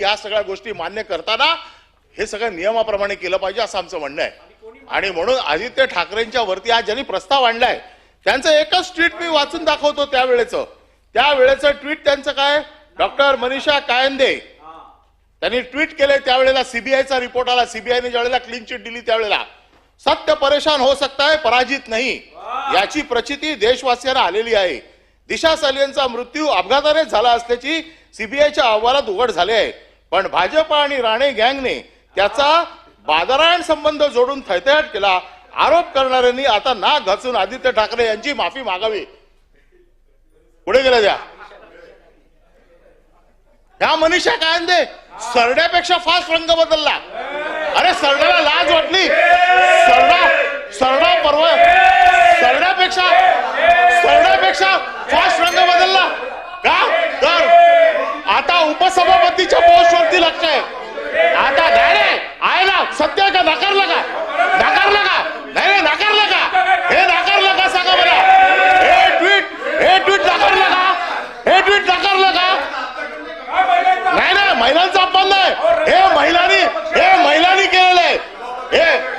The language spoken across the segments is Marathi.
या सगळ्या गोष्टी मान्य करताना हे सगळं नियमाप्रमाणे केलं पाहिजे असं आमचं म्हणणं आहे. आणि म्हणून आदित्य ठाकरेंच्या वरती आज ज्यांनी प्रस्ताव आणलाय त्यांचं एकच ट्विट मी वाचून दाखवतो त्यावेळेचं. त्यावेळेचं ट्विट त्यांचं काय? डॉक्टर मनीषा कायंदे. त्यांनी ट्विट केले त्यावेळेला सीबीआयचा रिपोर्ट आला. सीबीआयने ज्यावेळेला क्लीन चिट दिली त्यावेळेला. सत्य परेशान हो सकता है पराजित नाही. याची प्रचिती देशवासियांना आलेली आहे. दिशा सालियनचा मृत्यू अपघाताने झाला असल्याची सीबीआयच्या अहवालात उघड झाले आहे. पण भाजप आणि राणे गँगने त्याचा बाजारायण संबंध जोडून थैथयाट केला. आरोप करणाऱ्यांनी आता नाक घासून आदित्य ठाकरे यांची माफी मागावी. पुढे गेल्या द्या. ह्या मनीषा कायंदे सरड्यापेक्षा फास्ट रंग बदलला अरे सरड्याला लाज वाटली सरडा सरडा परवा सरड्यापेक्षा सरड्यापेक्षा फास्ट रंग बदलला का तर आता उपसभापतीच्या पोस्टवरती लक्ष आहे आता नाही नाही, आहे ना सत्य आहे का नाकारलं का नाकारलं का नाही नाही नाकारलं का हे नाकारलं का सांगा मला हे ट्विट हे ट्विट नाकारलं का हे ट्विट नाकारलं का नाही नाही महिलांचा अपमान नाही हे महिलांनी हे महिलांनी केलेलं आहे हे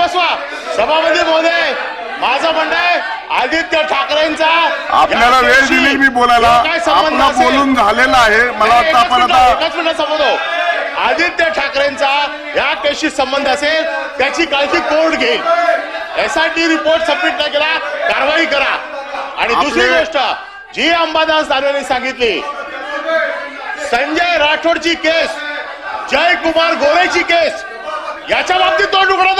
बसवा. सभापती महोदय माझं म्हणणं आहे आदित्य ठाकरेंचा आपल्याला वेळ दिली मी बोलायला. जो काय संबंध आपलं बोलून झालेलं आहे. मला आता आपण आता एकच मिनिट समजतो आदित्य ठाकरेंचा या केसशी संबंध असेल त्याची काळजी कोर्ट घेईल? एसआयटी रिपोर्ट सबमिट नाही केला कारवाई करा. आणि दुसरी गोष्ट जी अंबादास दानवेने सांगितली संजय राठोडची केस जयकुमार गोरेची केस याच्या बाबतीत तोंड उघडता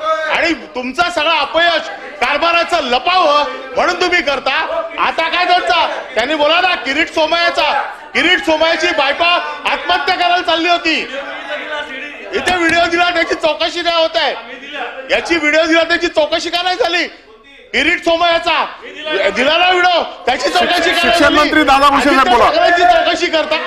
तुमचा सगळा अपयश कारभाराचं लपावं म्हणून तुम्ही करता. आता काय त्यांचा त्यांनी बोला ना किरीट सोमयाचा किरीट सोमयाची बायको आत्महत्या करायला चालली होती. इथे व्हिडिओ दिला त्याची चौकशी नाही होत आहे? याची व्हिडिओ दिला त्याची चौकशी का नाही झाली? किरीट सोमयाचा दिला ना व्हिडिओ त्याची चौकशी शिक्षण? मंत्री दादा भुसे बोला. ठाकरेंची चौकशी करता.